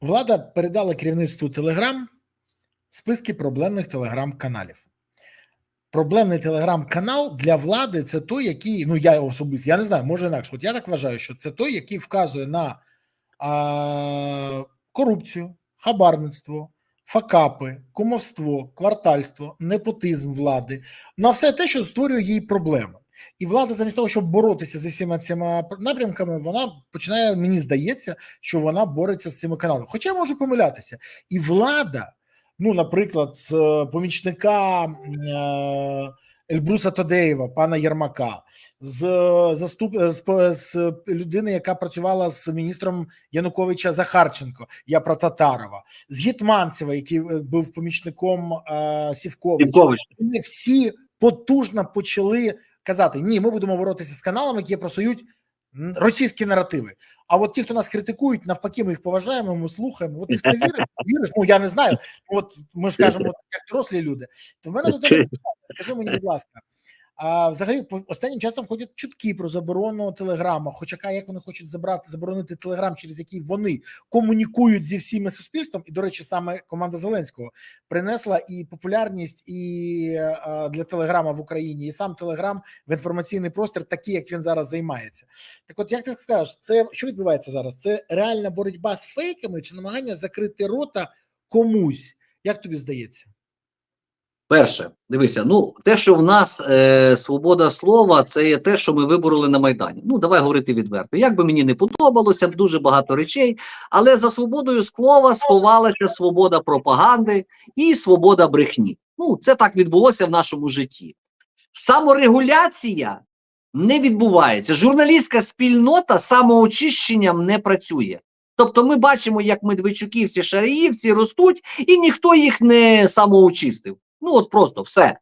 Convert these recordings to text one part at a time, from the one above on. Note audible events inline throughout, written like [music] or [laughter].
Влада передала керівництву Телеграм списки проблемних телеграм-каналів. Проблемний телеграм-канал для влади це той, який, ну я особисто, я не знаю, може інакше. От я так вважаю, що це той, який вказує на а, корупцію, хабарництво, факапи, кумовство, квартальство, непотизм влади, на все те, що створює їй проблеми. І влада, замість того, щоб боротися зі всіма цими напрямками, вона починає, мені здається, що вона бореться з цими каналами. Хоча я можу помилятися, і влада, ну, наприклад, з е, помічника е, Ельбруса Тодеєва, пана Єрмака, з заступ з, з людини, яка працювала з міністром Януковича Захарченко, я про Татарова, з Гітманцева, який е, був помічником е, Сівковича. Сівкович. Вони всі потужно почали казати: ні, ми будемо боротися з каналами, які просують російські наративи. А от ті, хто нас критикують, навпаки, ми їх поважаємо, ми слухаємо. От ти в це віриш? Віриш? Ну я не знаю. От ми ж кажемо, як дорослі люди. То в мене до тебе. [laughs] Скажи мені, будь ласка. А взагалі останнім часом ходять чутки про заборону телеграма. Хоча як вони хочуть забрати заборонити телеграм, через який вони комунікують зі всіми суспільством. І до речі, саме команда Зеленського принесла і популярність і для телеграма в Україні, і сам телеграм в інформаційний простір, такий як він зараз займається. Так, от як ти скажеш, це що відбувається зараз? Це реальна боротьба з фейками чи намагання закрити рота комусь? Як тобі здається? Перше, дивися, ну те, що в нас е, свобода слова, це є те, що ми вибороли на Майдані. Ну, давай говорити відверто. Як би мені не подобалося, дуже багато речей, але за свободою слова сховалася свобода пропаганди і свобода брехні. Ну, це так відбулося в нашому житті. Саморегуляція не відбувається. Журналістська спільнота самоочищенням не працює. Тобто ми бачимо, як медведчуківці, шаріївці ростуть, і ніхто їх не самоочистив. Ну от просто все.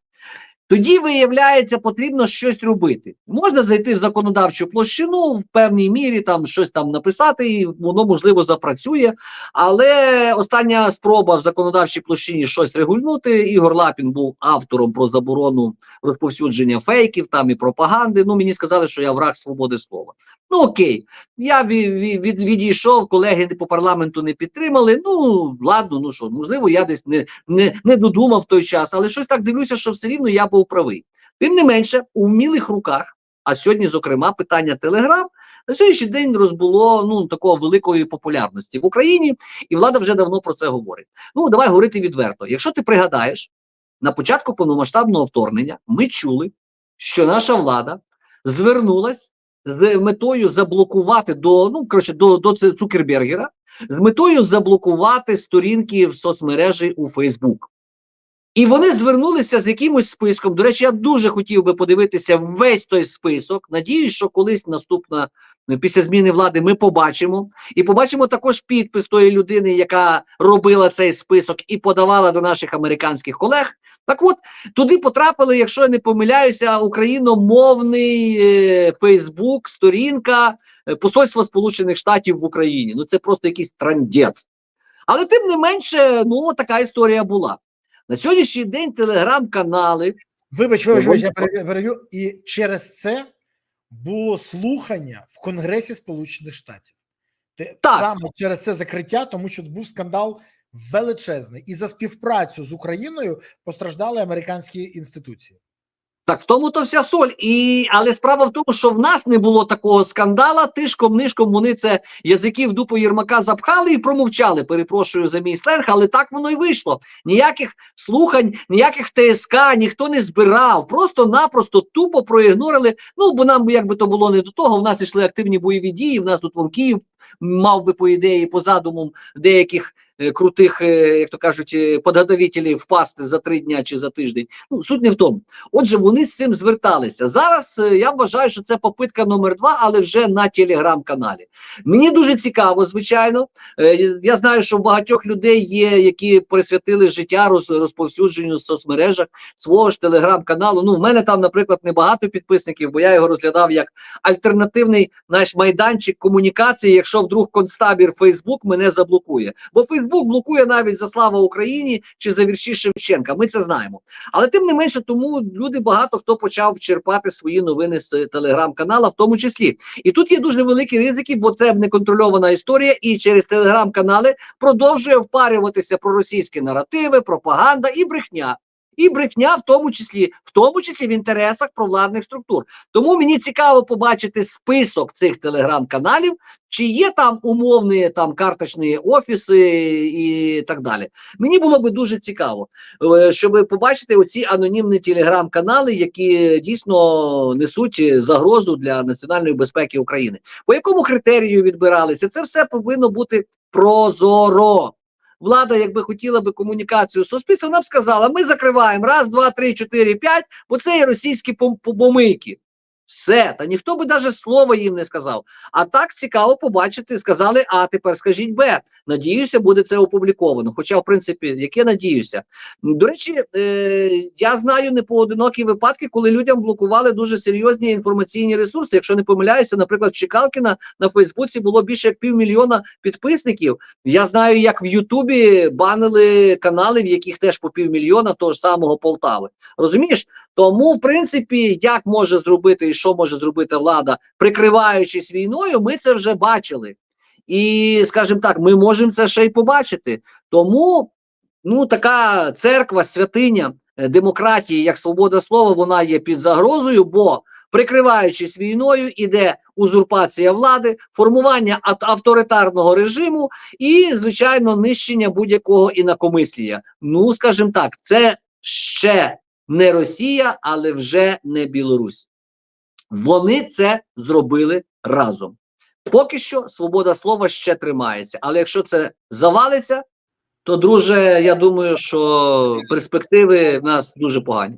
Тоді, виявляється, потрібно щось робити. Можна зайти в законодавчу площину, в певній мірі там щось там написати, і воно можливо запрацює. Але остання спроба в законодавчій площині щось регульнути. Ігор Лапін був автором про заборону розповсюдження фейків там і пропаганди. Ну мені сказали, що я враг свободи слова. Ну окей, я від, від, відійшов, колеги по парламенту не підтримали. Ну ладно, ну що, можливо, я десь не, не, не додумав в той час, але щось так дивлюся, що все рівно я був правий. Тим не менше, у вмілих руках, а сьогодні, зокрема, питання Телеграм на сьогоднішній день розбуло ну такого великої популярності в Україні, і влада вже давно про це говорить. Ну давай говорити відверто. Якщо ти пригадаєш, на початку повномасштабного вторгнення ми чули, що наша влада звернулась з метою заблокувати до ну коротше до, до Цукербергера, з метою заблокувати сторінки в соцмережі у Фейсбук. І вони звернулися з якимось списком. До речі, я дуже хотів би подивитися весь той список. Надіюсь, що колись наступна е, після зміни влади ми побачимо. І побачимо також підпис тої людини, яка робила цей список і подавала до наших американських колег. Так от туди потрапили, якщо я не помиляюся, україномовний е, Фейсбук, сторінка е, Посольства Сполучених Штатів в Україні. Ну це просто якийсь трандець. Але тим не менше, ну така історія була. На сьогоднішній день телеграм-канали Вибач, вибач, вибач, я переб'ю. І через це було слухання в Конгресі Сполучених Штатів. Так. Саме через це закриття, тому що був скандал величезний. І за співпрацю з Україною постраждали американські інституції. Так, в тому то вся соль. І, але справа в тому, що в нас не було такого скандала. Тишком нишком вони це язики в дупу Єрмака запхали і промовчали. Перепрошую за мій сленг, але так воно й вийшло. Ніяких слухань, ніяких ТСК ніхто не збирав. Просто-напросто тупо проігнорили. Ну бо нам як би то було не до того. В нас йшли активні бойові дії. В нас тут вон Київ мав би по ідеї, по задумам деяких е, крутих, е, як то кажуть, е, подготовителів впасти за три дня чи за тиждень. Ну суть не в тому. Отже, вони з цим зверталися. Зараз я вважаю, що це попитка номер два, але вже на телеграм-каналі. Мені дуже цікаво, звичайно. Я знаю, що в багатьох людей є, які присвятили життя роз, розповсюдженню в соцмережах свого ж телеграм-каналу. Ну, в мене там, наприклад, небагато підписників, бо я його розглядав як альтернативний наш майданчик комунікації, якщо якщо вдруг концтабір Фейсбук мене заблокує. Бо Фейсбук блокує навіть за слава Україні чи за вірші Шевченка. Ми це знаємо. Але тим не менше, тому люди багато хто почав черпати свої новини з телеграм-канала, в тому числі. І тут є дуже великі ризики, бо це неконтрольована історія, і через телеграм-канали продовжує впарюватися про російські наративи, пропаганда і брехня. І брехня, в тому числі, в тому числі в інтересах провладних структур. Тому мені цікаво побачити список цих телеграм-каналів, чи є там умовні там карточні офіси і так далі. Мені було би дуже цікаво, е, щоб побачити оці анонімні телеграм-канали, які дійсно несуть загрозу для національної безпеки України. По якому критерію відбиралися? Це все повинно бути прозоро. Влада, якби хотіла би комунікацію з суспільством, вона б сказала: ми закриваємо раз, два, три, чотири, п'ять, бо це є російські пом- помийки. Все, та ніхто би навіть слова їм не сказав. А так цікаво побачити. Сказали, а тепер скажіть Б. Надіюся, буде це опубліковано. Хоча, в принципі, яке надіюся. До речі, е, я знаю непоодинокі випадки, коли людям блокували дуже серйозні інформаційні ресурси. Якщо не помиляюся, наприклад, Чекалкіна на Фейсбуці було більше як півмільйона підписників. Я знаю, як в Ютубі банили канали, в яких теж по півмільйона того ж самого Полтави. Розумієш? Тому, в принципі, як може зробити і що може зробити влада, прикриваючись війною, ми це вже бачили. І, скажімо так, ми можемо це ще й побачити. Тому ну, така церква, святиня е, демократії, як свобода слова, вона є під загрозою, бо прикриваючись війною, іде узурпація влади, формування ав- авторитарного режиму і, звичайно, нищення будь-якого інакомислія. Ну, скажімо так, це ще не Росія, але вже не Білорусь. Вони це зробили разом. Поки що свобода слова ще тримається. Але якщо це завалиться, то, друже, я думаю, що перспективи в нас дуже погані.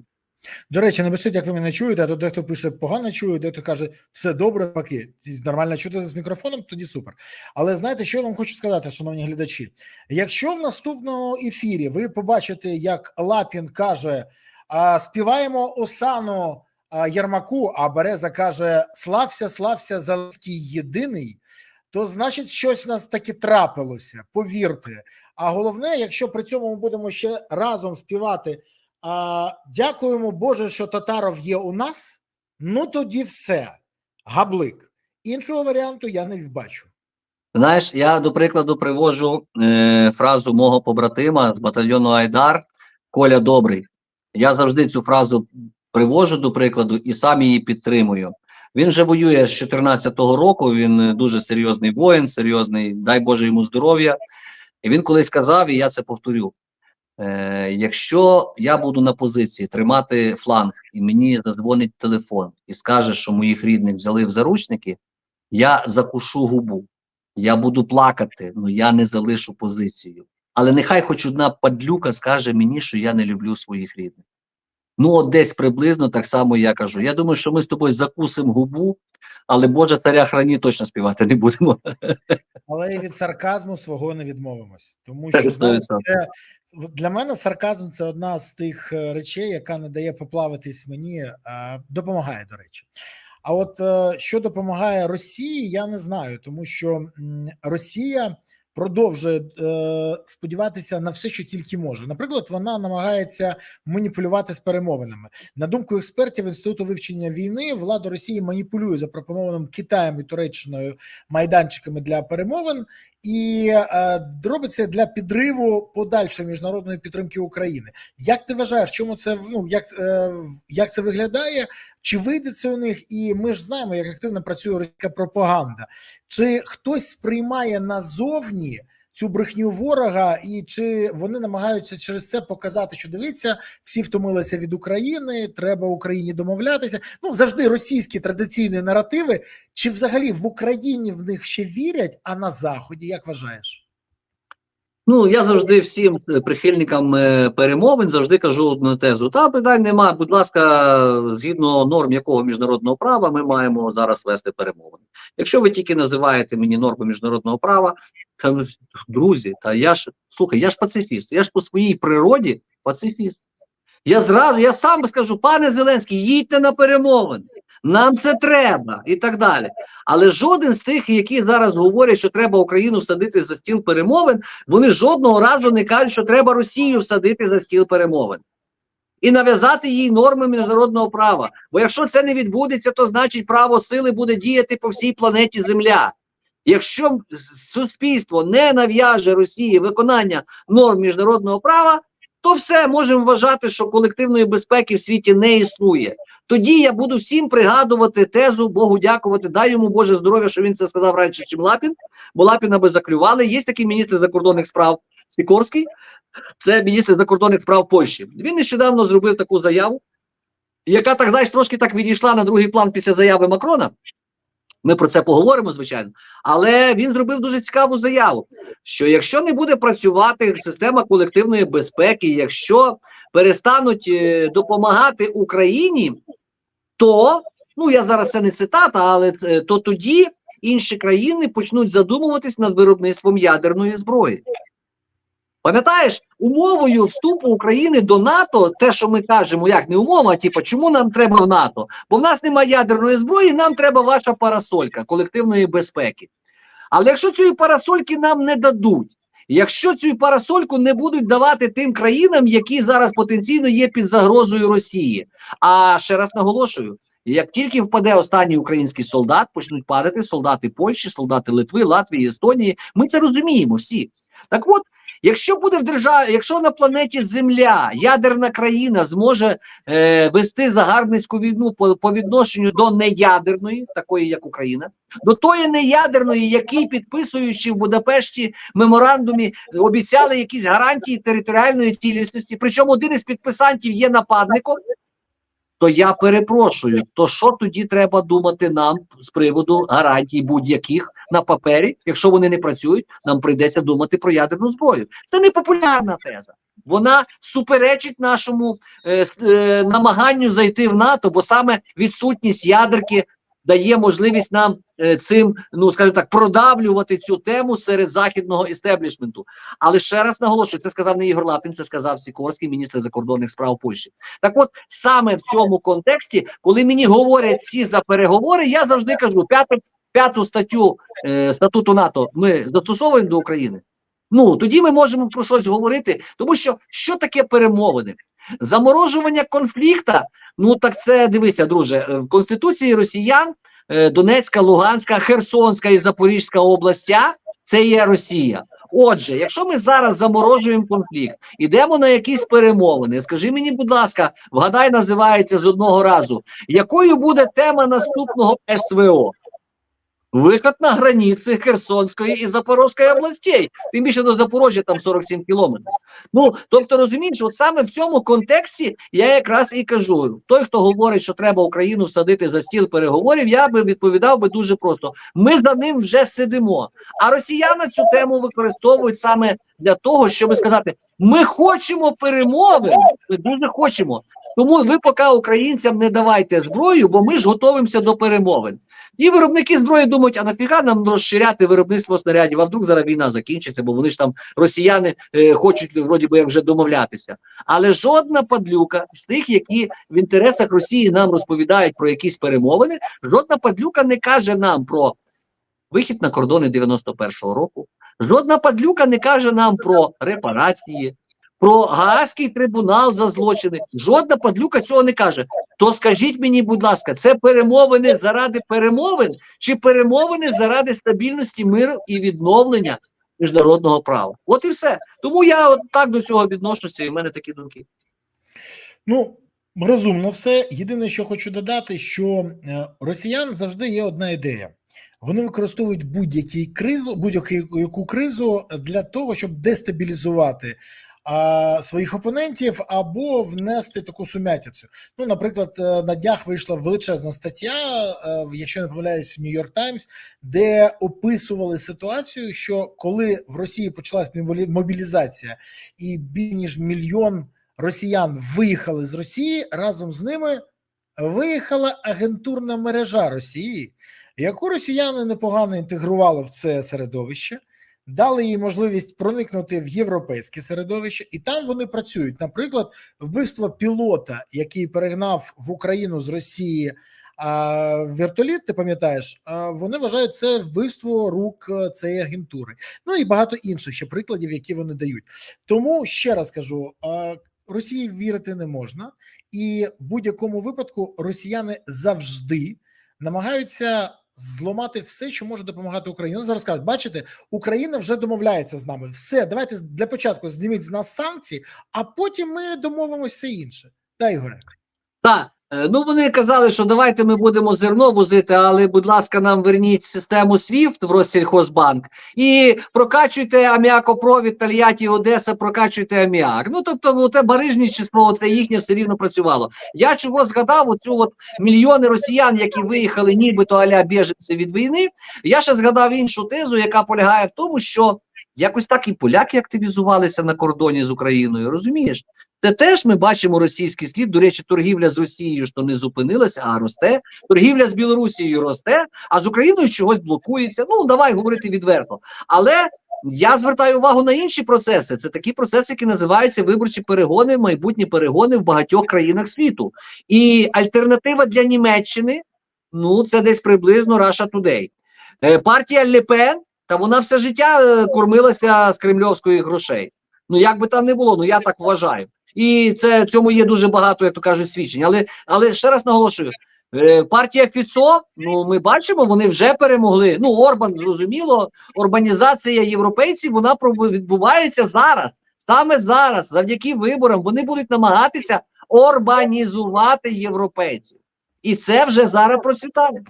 До речі, напишіть, як ви мене чуєте, а то дехто пише погано чую, дехто каже, все добре, паки. Нормально чути з мікрофоном, тоді супер. Але знаєте, що я вам хочу сказати, шановні глядачі? Якщо в наступному ефірі ви побачите, як Лапін каже, співаємо Осану а, Єрмаку, а Береза каже: Слався, слався, Зеленський єдиний, то значить, щось нас таки трапилося. Повірте. А головне, якщо при цьому ми будемо ще разом співати. Дякуємо Боже, що Татаров є у нас. Ну тоді все. Габлик. Іншого варіанту я не бачу. Знаєш, я до прикладу привожу е, фразу мого побратима з батальйону Айдар Коля Добрий. Я завжди цю фразу привожу до прикладу і сам її підтримую. Він вже воює з 2014 року. Він дуже серйозний воїн, серйозний, дай Боже йому здоров'я. І він колись казав, і я це повторю: е, якщо я буду на позиції тримати фланг, і мені задзвонить телефон і скаже, що моїх рідних взяли в заручники, я закушу губу. Я буду плакати, але я не залишу позицію. Але нехай хоч одна падлюка скаже мені, що я не люблю своїх рідних. Ну, от десь приблизно так само я кажу. Я думаю, що ми з тобою закусимо губу, але Боже царя храні точно співати не будемо. Але і від сарказму свого не відмовимось. Тому що 100%. це для мене сарказм це одна з тих е, речей, яка не дає поплавитись мені, а допомагає, до речі. А от е, що допомагає Росії, я не знаю, тому що Росія продовжує е, сподіватися на все, що тільки може. Наприклад, вона намагається маніпулювати з перемовинами. На думку експертів інституту вивчення війни, влада Росії маніпулює запропонованим Китаєм і Туреччиною майданчиками для перемовин і робиться для підриву подальшої міжнародної підтримки України. Як ти вважаєш, чому це ну як, е, як це виглядає? Чи вийде це у них? І ми ж знаємо, як активно працює російська пропаганда. Чи хтось сприймає назовні цю брехню ворога, і чи вони намагаються через це показати, що дивіться, всі втомилися від України, треба Україні домовлятися? Ну завжди російські традиційні наративи. Чи взагалі в Україні в них ще вірять, а на Заході, як вважаєш? Ну, я завжди всім е, прихильникам е, перемовин завжди кажу одну тезу. Та питань немає. Будь ласка, згідно норм якого міжнародного права ми маємо зараз вести перемовини. Якщо ви тільки називаєте мені норми міжнародного права, та, друзі, та я ж слухай, я ж пацифіст, я ж по своїй природі пацифіст. Я зразу, я сам скажу, пане Зеленський, їдьте на перемовини. Нам це треба і так далі. Але жоден з тих, які зараз говорять, що треба Україну всадити за стіл перемовин, вони жодного разу не кажуть, що треба Росію всадити за стіл перемовин і нав'язати їй норми міжнародного права. Бо якщо це не відбудеться, то значить право сили буде діяти по всій планеті Земля. Якщо суспільство не нав'яже Росії виконання норм міжнародного права, то все можемо вважати, що колективної безпеки в світі не існує. Тоді я буду всім пригадувати тезу, Богу дякувати, дай йому Боже здоров'я, що він це сказав раніше, чим Лапін, бо Лапіна би заклювали. Є такий міністр закордонних справ Сікорський, це міністр закордонних справ Польщі. Він нещодавно зробив таку заяву, яка так знаєш, трошки так відійшла на другий план після заяви Макрона. Ми про це поговоримо, звичайно. Але він зробив дуже цікаву заяву: що якщо не буде працювати система колективної безпеки, якщо перестануть е, допомагати Україні, то ну я зараз це не цитата, але це, то тоді інші країни почнуть задумуватись над виробництвом ядерної зброї. Пам'ятаєш, умовою вступу України до НАТО, те, що ми кажемо, як не умова, а типу, чому нам треба в НАТО? Бо в нас немає ядерної зброї, нам треба ваша парасолька колективної безпеки. Але якщо цієї парасольки нам не дадуть, якщо цю парасольку не будуть давати тим країнам, які зараз потенційно є під загрозою Росії. А ще раз наголошую: як тільки впаде останній український солдат, почнуть падати солдати Польщі, солдати Литви, Латвії, Естонії. Ми це розуміємо всі. Так от. Якщо буде в державі, якщо на планеті Земля ядерна країна зможе е, вести загарбницьку війну по, по відношенню до неядерної, такої як Україна, до тої неядерної, які підписуючи в Будапешті меморандумі, обіцяли якісь гарантії територіальної цілісності. Причому один із підписантів є нападником. То я перепрошую, то що тоді треба думати нам з приводу гарантій будь-яких на папері, якщо вони не працюють, нам прийдеться думати про ядерну зброю. Це не популярна теза. Вона суперечить нашому е, е, намаганню зайти в НАТО, бо саме відсутність ядерки дає можливість нам е, цим, ну скажімо так, продавлювати цю тему серед західного істеблішменту. Але ще раз наголошую, це сказав не Ігор Лапін, це сказав Сікорський, міністр закордонних справ Польщі. Так от саме в цьому контексті, коли мені говорять всі за переговори, я завжди кажу: п'яту, п'яту статтю е, статуту НАТО ми застосовуємо до України. Ну тоді ми можемо про щось говорити, тому що що таке перемовини? Заморожування конфлікта. Ну так це дивися, друже, е, в конституції росіян е, Донецька, Луганська, Херсонська і Запорізька областя це є Росія. Отже, якщо ми зараз заморожуємо конфлікт, ідемо на якісь перемовини. Скажи мені, будь ласка, вгадай, називається з одного разу, якою буде тема наступного СВО? Виход на границі Херсонської і Запорізької областей. Тим більше до Запорожжя там 47 кілометрів. Ну тобто, розумієш, от саме в цьому контексті я якраз і кажу: той, хто говорить, що треба Україну всадити за стіл переговорів, я би відповідав би дуже просто: ми за ним вже сидимо. А росіяни цю тему використовують саме для того, щоб сказати: ми хочемо перемовин, ми дуже хочемо. Тому ви поки українцям не давайте зброю, бо ми ж готуємося до перемовин. І виробники зброї думають, а нафіга нам розширяти виробництво снарядів, а вдруг зараз війна закінчиться, бо вони ж там росіяни е, хочуть вроді би вже домовлятися. Але жодна падлюка з тих, які в інтересах Росії нам розповідають про якісь перемовини, жодна падлюка не каже нам про вихід на кордони 91-го року. Жодна падлюка не каже нам про репарації, про Гаазький трибунал за злочини. Жодна падлюка цього не каже. То скажіть мені, будь ласка, це перемовини заради перемовин чи перемовини заради стабільності миру і відновлення міжнародного права? От і все. Тому я от так до цього відношуся, і в мене такі думки. Ну, розумно все. Єдине, що хочу додати, що е, росіян завжди є одна ідея. Вони використовують будь-яку кризу, будь-яку кризу для того, щоб дестабілізувати своїх опонентів або внести таку сумятицю. Ну, наприклад, е, на днях вийшла величезна стаття, е, якщо не помиляюсь, в Нью-Йорк Таймс, де описували ситуацію, що коли в Росії почалась мобілі- мобілізація, і більш ніж мільйон росіян виїхали з Росії, разом з ними виїхала агентурна мережа Росії, яку росіяни непогано інтегрували в це середовище, дали їй можливість проникнути в європейське середовище, і там вони працюють. Наприклад, вбивство пілота, який перегнав в Україну з Росії А вертоліт, ти пам'ятаєш, вони вважають це вбивство рук е, цієї агентури. Ну і багато інших ще прикладів, які вони дають. Тому ще раз кажу: Росії вірити не можна, і в будь-якому випадку росіяни завжди намагаються зламати все, що може допомагати Україні. Ну, зараз кажуть, бачите, Україна вже домовляється з нами. Все, давайте для початку зніміть з нас санкції, а потім ми домовимося інше. Та Ігоре. Так, ну вони казали, що давайте ми будемо зерно возити, але, будь ласка, нам верніть систему SWIFT в Россельхозбанк і прокачуйте аміакопровід Тольятті, Одеса, прокачуйте аміак. Ну тобто, те барижничество, це їхнє все рівно працювало. Я чого згадав оцю от мільйони росіян, які виїхали, нібито аля біженці від війни. Я ще згадав іншу тезу, яка полягає в тому, що якось так і поляки активізувалися на кордоні з Україною. Розумієш? Це теж ми бачимо російський слід. До речі, торгівля з Росією то не зупинилася, а росте. Торгівля з Білорусією росте, а з Україною чогось блокується. Ну давай говорити відверто. Але я звертаю увагу на інші процеси. Це такі процеси, які називаються виборчі перегони, майбутні перегони в багатьох країнах світу. І альтернатива для Німеччини ну це десь приблизно Russia Today. Е, партія Лепен, та вона все життя е, кормилася з кремльовської грошей. Ну як би там не було, ну я так вважаю. І це цьому є дуже багато, як то кажуть, свідчень. Але але ще раз наголошую: е, партія Фіцо, ну ми бачимо, вони вже перемогли. Ну, Орбан, зрозуміло, урбанізація європейців вона відбувається зараз. Саме зараз, завдяки виборам, вони будуть намагатися урбанізувати європейців. І це вже зараз процвітає.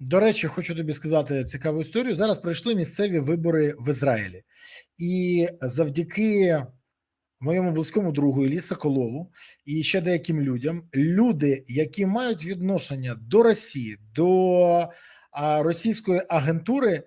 До речі, хочу тобі сказати цікаву історію. Зараз пройшли місцеві вибори в Ізраїлі, і завдяки моєму близькому другу Іллі Соколову і ще деяким людям, люди, які мають відношення до Росії, до російської агентури,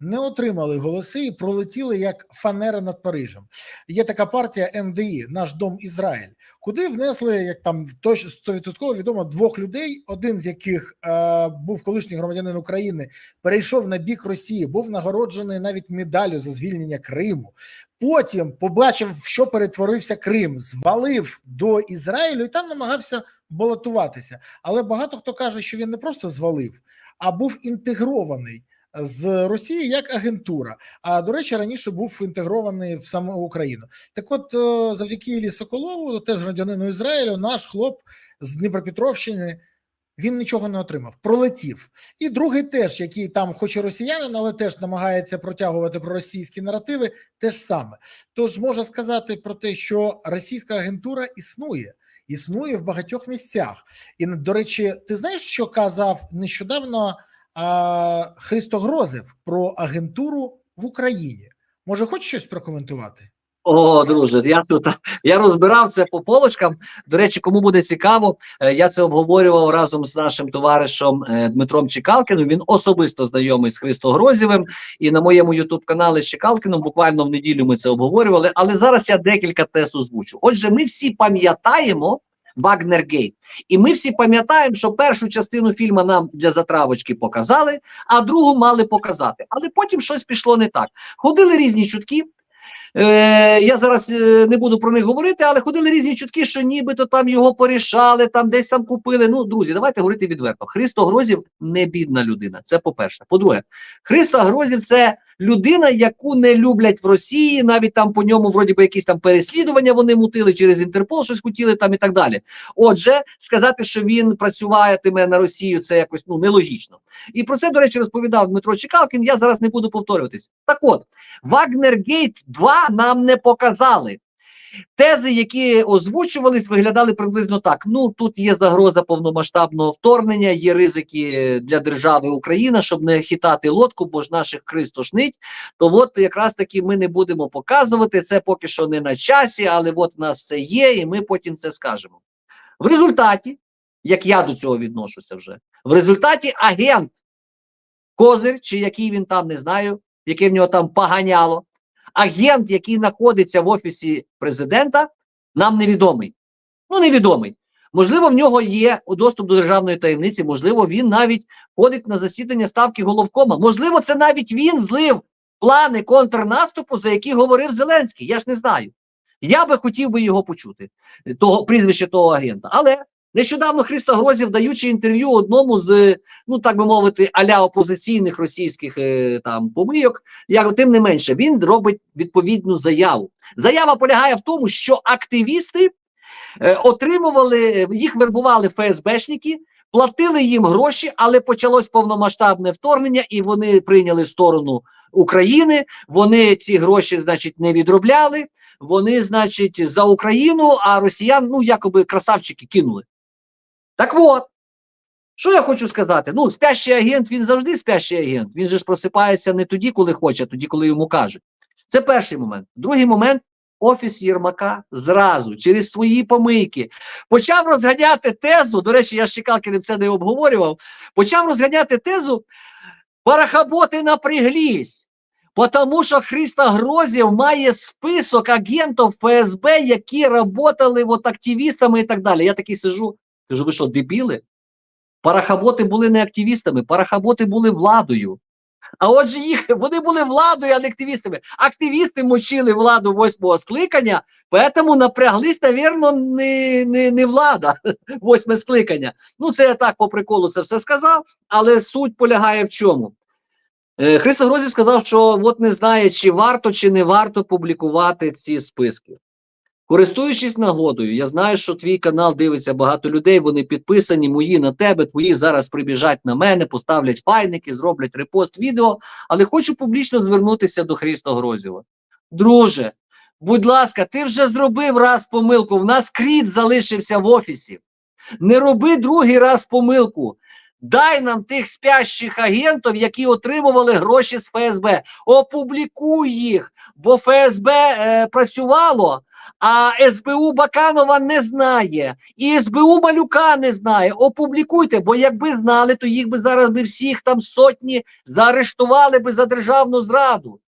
не отримали голоси і пролетіли як фанера над Парижем. Є така партія НДІ, наш дом Ізраїль, куди внесли як там 100% відомо двох людей, один з яких е, був колишній громадянин України, перейшов на бік Росії, був нагороджений навіть медаллю за звільнення Криму. Потім побачив, що перетворився Крим, звалив до Ізраїлю і там намагався балотуватися. Але багато хто каже, що він не просто звалив, а був інтегрований з Росії як агентура. А до речі, раніше був інтегрований в саму Україну. Так, от е, завдяки Іллі Соколову, теж громадянину Ізраїлю, наш хлоп з Дніпропетровщини. Він нічого не отримав, пролетів. І другий теж, який там, хоч і росіянин, але теж намагається протягувати проросійські наративи, теж саме. Тож можна сказати про те, що російська агентура існує, існує в багатьох місцях. І до речі, ти знаєш, що казав нещодавно а, Христо Грозев про агентуру в Україні? Може, хочеш щось прокоментувати? О, друже, я тут я розбирав це по полочкам. До речі, кому буде цікаво, е, я це обговорював разом з нашим товаришем е, Дмитром Чекалкіним. Він особисто знайомий з Христо Грозєвим. І на моєму ютуб каналі з Чекалкіном буквально в неділю ми це обговорювали. Але зараз я декілька тез озвучу. Отже, ми всі пам'ятаємо. Вагнергейт. І ми всі пам'ятаємо, що першу частину фільму нам для затравочки показали, а другу мали показати. Але потім щось пішло не так. Ходили різні чутки. Е, я зараз е, не буду про них говорити, але ходили різні чутки, що нібито там його порішали, там десь там купили. Ну, друзі, давайте говорити відверто. Христо Грозів не бідна людина. Це по-перше. По-друге, Христо Грозів це людина, яку не люблять в Росії. Навіть там по ньому, вроді би, якісь там переслідування вони мутили через Інтерпол, щось хотіли там і так далі. Отже, сказати, що він працюватиме на Росію, це якось ну нелогічно. І про це, до речі, розповідав Дмитро Чекалкін. Я зараз не буду повторюватись. Так от, Вагнергейт 2 нам не показали. Тези, які озвучувались, виглядали приблизно так: ну тут є загроза повномасштабного вторгнення, є ризики для держави Україна, щоб не хитати лодку, бо ж наших криз тошнить. То от якраз таки ми не будемо показувати це поки що не на часі, але от в нас все є, і ми потім це скажемо. В результаті, як я до цього відношуся вже, в результаті агент Козир, чи який він там не знаю, яке в нього там поганяло, агент, який знаходиться в офісі президента, нам невідомий. Ну, невідомий. Можливо, в нього є доступ до державної таємниці, можливо, він навіть ходить на засідання ставки головкома. Можливо, це навіть він злив плани контрнаступу, за які говорив Зеленський. Я ж не знаю. Я би хотів би його почути, того прізвище того агента. Але Нещодавно Христо Грозів, даючи інтерв'ю одному з, ну так би мовити, аля опозиційних російських е, там помийок, як тим не менше, він робить відповідну заяву. Заява полягає в тому, що активісти е, отримували, е, їх вербували ФСБшники, платили їм гроші, але почалось повномасштабне вторгнення, і вони прийняли сторону України. Вони ці гроші, значить, не відробляли. Вони, значить, за Україну, а росіян, ну якоби красавчики кинули. Так от, що я хочу сказати? Ну, спящий агент, він завжди спящий агент. Він же ж просипається не тоді, коли хоче, а тоді, коли йому кажуть. Це перший момент. Другий момент. Офіс Єрмака зразу через свої помийки почав розганяти тезу. До речі, я з Чекалкіним це не обговорював. Почав розганяти тезу. Парахаботи напряглись. Потому що Христа Грозів має список агентів ФСБ, які працювали активістами і так далі. Я такий сижу, кажу, ви що, дебіли? Парахаботи були не активістами, парахаботи були владою. А отже, їх вони були владою, а не активістами. Активісти мочили владу восьмого скликання, тому напряглись, навірно, не, не, не влада, [laughs] восьме скликання. Ну, це я так по приколу це все сказав, але суть полягає в чому. Е, Христо Грозів сказав, що от не знає, чи варто, чи не варто публікувати ці списки. Користуючись нагодою, я знаю, що твій канал дивиться багато людей, вони підписані, мої на тебе, твої зараз прибіжать на мене, поставлять файники, зроблять репост відео, але хочу публічно звернутися до Христа Грозєва. Друже, будь ласка, ти вже зробив раз помилку, в нас кріт залишився в офісі. Не роби другий раз помилку. Дай нам тих спящих агентів, які отримували гроші з ФСБ. Опублікуй їх, бо ФСБ е, працювало, а СБУ Баканова не знає, і СБУ Малюка не знає. Опублікуйте, бо якби знали, то їх би зараз би всіх там сотні заарештували би за державну зраду.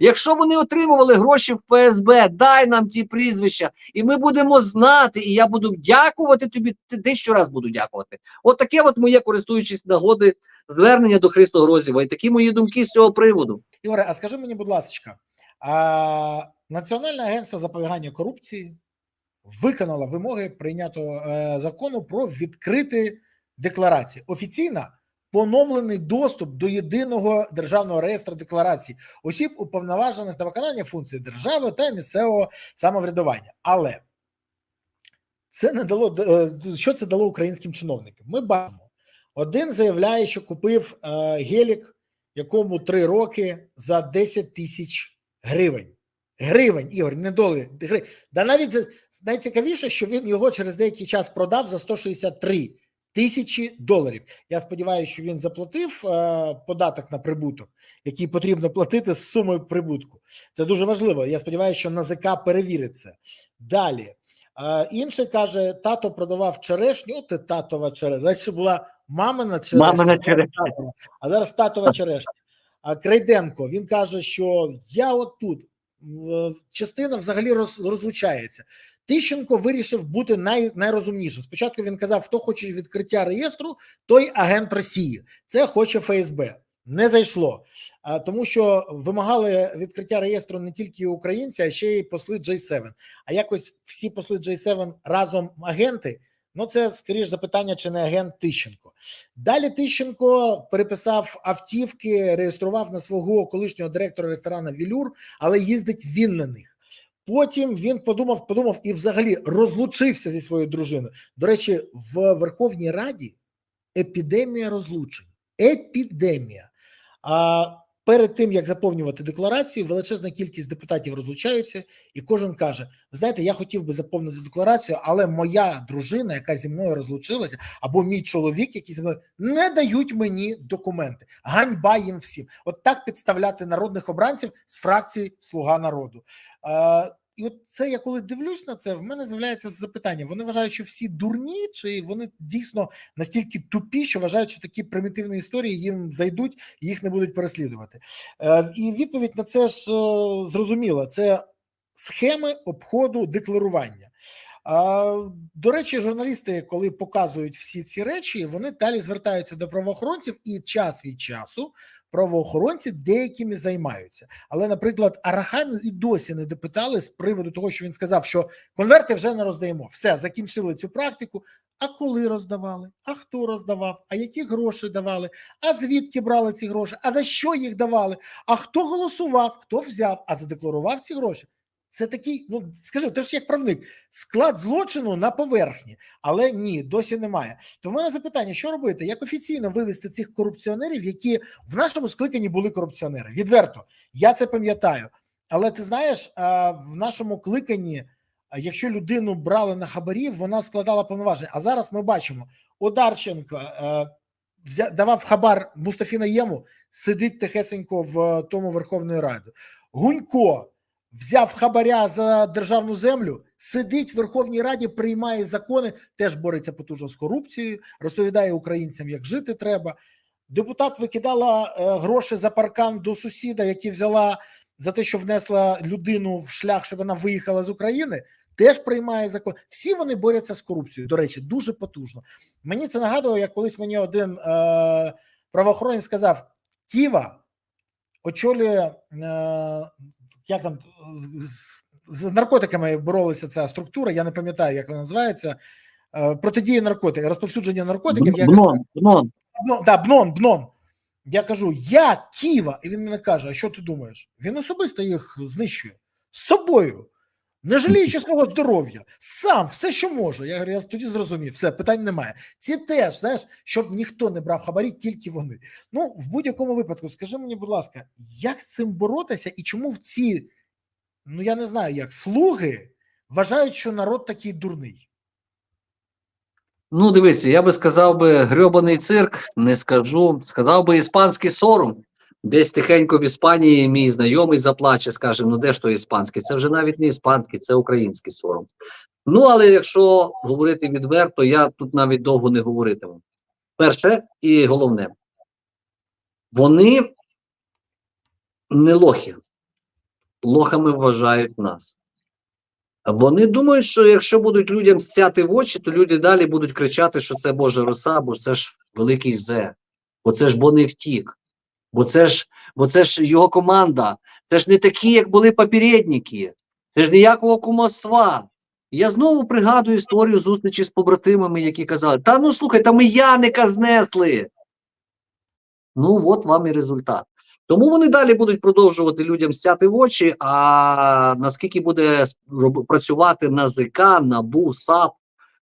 Якщо вони отримували гроші в ФСБ, дай нам ті прізвища, і ми будемо знати, і я буду дякувати тобі, ти, щораз буду дякувати. От таке от моє, користуючись нагоди, звернення до Христо Грозєва. І такі мої думки з цього приводу. Ігоре, а скажи мені, будь ласка, а, Національне агентство запобігання корупції виконало вимоги прийнятого е, закону про відкриті декларації. Офіційно поновлений доступ до єдиного державного реєстру декларацій осіб, уповноважених на виконання функцій держави та місцевого самоврядування. Але це не дало е, що це дало українським чиновникам. Ми бачимо, один заявляє, що купив е, гелік, якому три роки за 10 тисяч гривень. Гривень, Ігор, не доларів. Гри... Да навіть найцікавіше, що він його через деякий час продав за 163 тисячі доларів. Я сподіваюся, що він заплатив е, податок на прибуток, який потрібно платити з сумою прибутку. Це дуже важливо. Я сподіваюся, що НАЗК перевірить це. Далі. Е, інший каже: тато продавав черешню, от і татова черешня. Раніше була мамина черешня, Мамина черешня. а зараз татова черешня. А Крейденко він каже, що я от тут м, частина взагалі роз, розлучається. Тищенко вирішив бути най, найрозумнішим. Спочатку він казав, хто хоче відкриття реєстру, той агент Росії. Це хоче ФСБ. Не зайшло, а, тому що вимагали відкриття реєстру не тільки українці, а ще й посли J7. А якось всі посли J7 разом агенти. Ну, це скоріш запитання, чи не агент Тищенко. Далі Тищенко переписав автівки, реєстрував на свого колишнього директора ресторану Вілюр, але їздить він на них. Потім він подумав, подумав і взагалі розлучився зі своєю дружиною. До речі, в Верховній Раді епідемія розлучень. Епідемія. А перед тим як заповнювати декларацію, величезна кількість депутатів розлучаються, і кожен каже: знаєте, я хотів би заповнити декларацію, але моя дружина, яка зі мною розлучилася, або мій чоловік, який зі мною не дають мені документи. Ганьба їм всім. От так підставляти народних обранців з фракції Слуга народу. І от це я коли дивлюсь на це, в мене з'являється запитання: вони вважають, що всі дурні, чи вони дійсно настільки тупі, що вважають, що такі примітивні історії їм зайдуть їх не будуть переслідувати. Е, і відповідь на це ж е, зрозуміла: це схеми обходу декларування. До речі, журналісти, коли показують всі ці речі, вони далі звертаються до правоохоронців, і час від часу правоохоронці деякими займаються. Але, наприклад, Арахамію і досі не допитали з приводу того, що він сказав, що конверти вже не роздаємо. Все, закінчили цю практику. А коли роздавали? А хто роздавав? А які гроші давали? А звідки брали ці гроші? А за що їх давали? А хто голосував? Хто взяв? А задекларував ці гроші? Це такий, ну скажи, ти ж як правник, склад злочину на поверхні, але ні, досі немає. То в мене запитання: що робити? Як офіційно вивести цих корупціонерів, які в нашому скликанні були корупціонери? Відверто, я це пам'ятаю. Але ти знаєш, в нашому кликанні, якщо людину брали на хабарі, вона складала повноваження. А зараз ми бачимо, Одарченко е, давав хабар Мустафі Наєму, сидить тихесенько в е, тому Верховної Ради. Гунько взяв хабаря за державну землю, сидить в Верховній Раді, приймає закони, теж бореться потужно з корупцією, розповідає українцям, як жити треба. Депутат викидала е, гроші за паркан до сусіда, який взяла за те, що внесла людину в шлях, щоб вона виїхала з України. Теж приймає закон. Всі вони борються з корупцією. До речі, дуже потужно. Мені це нагадує, як колись мені один е, правоохоронець сказав: Ківа очолює е, як там з, наркотиками боролася ця структура. Я не пам'ятаю, як вона називається. Протидії протидія наркотиків, розповсюдження наркотиків. Я Бнон, бнон. Ну, да, Бнон, Бнон. Я кажу, я Ківа. І він мене каже: А що ти думаєш? Він особисто їх знищує з собою, не жаліючи свого здоров'я, сам все, що може. Я говорю, я тоді зрозумів, все, питань немає. Ці теж, знаєш, щоб ніхто не брав хабарі, тільки вони. Ну, в будь-якому випадку, скажи мені, будь ласка, як з цим боротися і чому в ці, ну я не знаю, як слуги вважають, що народ такий дурний? Ну, дивися, я би сказав би грьобаний цирк, не скажу. Сказав би іспанський сором. Десь тихенько в Іспанії мій знайомий заплаче, скаже: ну де ж то іспанський? Це вже навіть не іспанський, це український сором. Ну, але якщо говорити відверто, я тут навіть довго не говоритиму. Перше і головне, вони не лохи. Лохами вважають нас. Вони думають, що якщо будуть людям стяти в очі, то люди далі будуть кричати, що це Божа роса, бо це ж великий зе, бо це ж бо не втік, бо це ж, бо це ж його команда, це ж не такі, як були попередники, це ж ніякого кумовства. Я знову пригадую історію зустрічі з побратимами, які казали: Та ну слухай, та ми Яника знесли. Ну, от вам і результат. Тому вони далі будуть продовжувати людям сяти в очі. А наскільки буде працювати НАЗК, НАБУ, САП?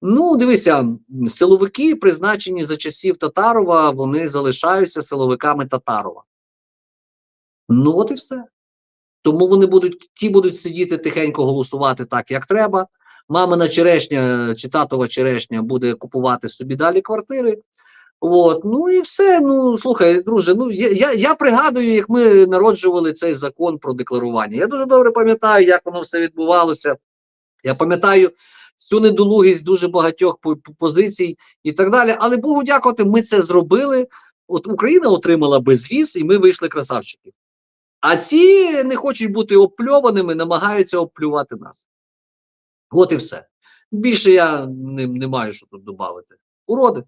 Ну, дивися, силовики, призначені за часів Татарова, вони залишаються силовиками Татарова. Ну, от і все. Тому вони будуть, ті будуть сидіти тихенько голосувати так, як треба. Мамина черешня чи татова черешня буде купувати собі далі квартири. От, ну і все. Ну слухай, друже. Ну я, я, я пригадую, як ми народжували цей закон про декларування. Я дуже добре пам'ятаю, як воно все відбувалося. Я пам'ятаю всю недолугість дуже багатьох по- по- позицій і так далі. Але Богу дякувати, ми це зробили. От Україна отримала безвіз, і ми вийшли красавчики. А ці не хочуть бути опльованими, намагаються оплювати нас. От і все. Більше я не, не маю що тут додати. Уроди.